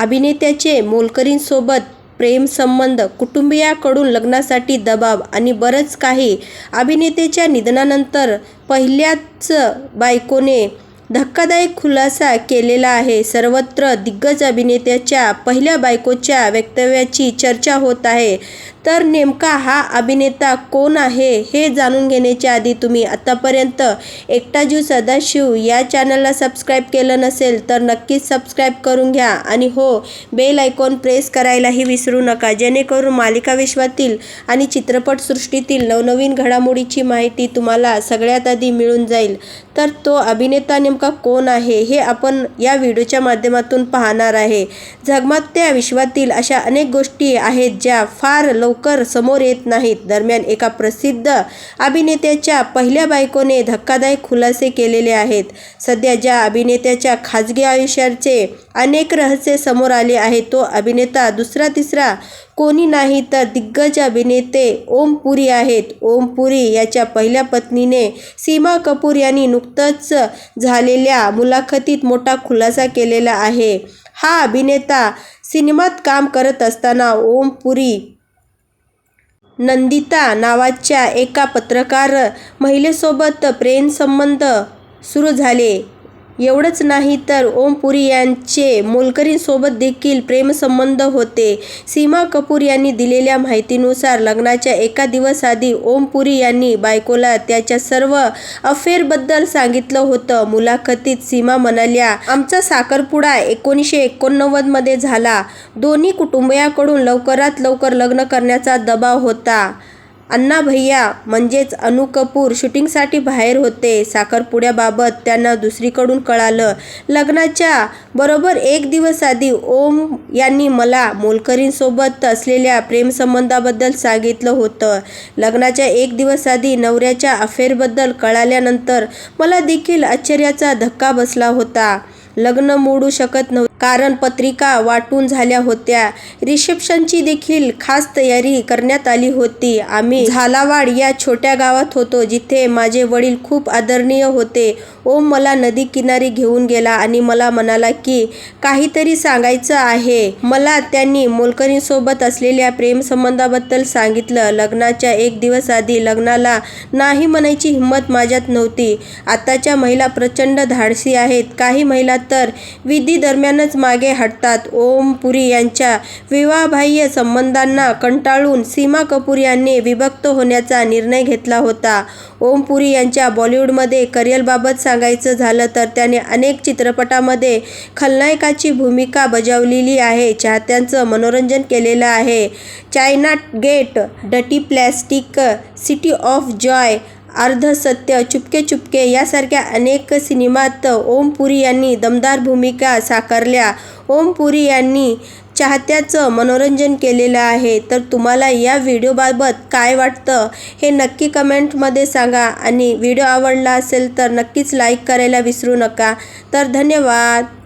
अभिनेत्याचे मोलकरीणसोबत प्रेमसंबंध, कुटुंबियाकडून लग्नासाठी दबाव आणि बरंच काही. अभिनेत्याच्या निधनानंतर पहिल्याच बायकोने धक्कादायक खुलासा केलेला आहे. सर्वत्र दिग्गज अभिनेत्याच्या पहिल्या बायकोच्या वक्तव्याची चर्चा होत आहे. तर नेमका हा अभिनेता कोण आहे, हे जाणून घेण्याच्या आधी तुम्ही आत्तापर्यंत एकटा जीव सदाशिव या चॅनलला सबस्क्राईब केलं नसेल तर नक्कीच सबस्क्राईब करून घ्या आणि हो, बेल आयकॉन प्रेस करायलाही विसरू नका, जेणेकरून मालिका विश्वातील आणि चित्रपटसृष्टीतील नवनवीन घडामोडीची माहिती तुम्हाला सगळ्यात आधी मिळून जाईल. तर तो अभिनेता नेमका कोण आहे, हे आपण या व्हिडिओच्या माध्यमातून पाहणार आहे. झगमगत्या विश्वातील अशा अनेक गोष्टी आहेत ज्या फार लवकर समोर येत नाहीत. दरम्यान एका प्रसिद्ध अभिनेत्याच्या पहिल्या बायकोने धक्कादायक खुलासे केलेले आहेत. सध्या ज्या अभिनेत्याच्या खाजगी आयुष्याचे अनेक रहस्य समोर आले आहेत, तो अभिनेता दुसरा-तिसरा कोणी नाही तर दिग्गज अभिनेते ओम पुरी आहेत. ओम पुरी याच्या पहिल्या पत्नीने सीमा कपूर यांनी नुकतंच झालेल्या मुलाखतीत मोठा खुलासा केलेला आहे. हा अभिनेता सिनेमात काम करत असताना ओम पुरी नंदिता नावाच्या एका पत्रकार महिलेसोबत प्रेमसंबंध सुरू झाले. एवढंच नाही तर ओम पुरी यांचे मोलकरींसोबत देखील प्रेमसंबंध होते. सीमा कपूर यांनी दिलेल्या माहितीनुसार लग्नाच्या एका दिवस आधी ओम पुरी यांनी बायकोला त्याच्या सर्व अफेअरबद्दल सांगितलं होतं. मुलाखतीत सीमा म्हणाल्या, आमचा साखरपुडा एकोणीसशे एकोणनव्वदमध्ये झाला. दोन्ही कुटुंबियाकडून लवकरात लवकर लग्न करण्याचा दबाव होता. अण्णा भैया म्हणजेच अनु कपूर शूटिंगसाठी बाहेर होते. साखरपुड्याबाबत त्यांना दुसरीकडून कळालं. लग्नाच्या बरोबर एक दिवस आधी ओम यांनी मला मोलकरींसोबत असलेल्या प्रेमसंबंधाबद्दल सांगितलं होतं. लग्नाच्या एक दिवस आधी नवऱ्याच्या अफेअरबद्दल कळाल्यानंतर मला देखील आश्चर्याचा धक्का बसला होता. लग्न मोडू शकत नव्हते. कारण पत्रिका वाटून झाल्या होत्या. रिसेप्शनची देखील खास तयारी करण्यात आली होती. आम्ही झालावाड या छोट्या गावात होतो, जिथे माझे वडील खूप आदरणीय होते. ओम मला नदीकिनारी घेऊन गेला आणि मला म्हणाला की, काहीतरी सांगायचं आहे मला. त्यांनी मोलकरींसोबत असलेल्या प्रेमसंबंधाबद्दल सांगितलं. लग्नाच्या एक दिवस आधी लग्नाला नाही म्हणायची हिंमत माझ्यात नव्हती. आताच्या महिला प्रचंड धाडसी आहेत. काही महिला तर विधी दरम्यानच विधीदरम्यानच मागे हटतात. ओम पुरी यांच्या विवाहबाह्य संबंधांना कंटाळून सीमा कपूर यांनी विभक्त होण्याचा निर्णय घेतला होता. ओम पुरी यांच्या बॉलिवूडमध्ये करिअरबाबत सांगायचं झालं तर त्याने अनेक चित्रपटामध्ये खलनायकाची भूमिका बजावलेली आहे. चाहत्यांचं मनोरंजन केलेलं आहे. China Gate, डटी plastic city of joy, Ardhsatya, Chupke Chupke यासारख्या अनेक सिनेमात ओम पुरी यांनी दमदार भूमिका साकारल्या. ओम पुरी यांनी चाहत्याचं मनोरंजन केलेलं आहे. तर तुम्हाला या व्हिडिओबाबत काय वाटतं, हे नक्की कमेंटमध्ये सांगा आणि व्हिडिओ आवडला असेल तर नक्कीच लाईक करायला विसरू नका. तर धन्यवाद.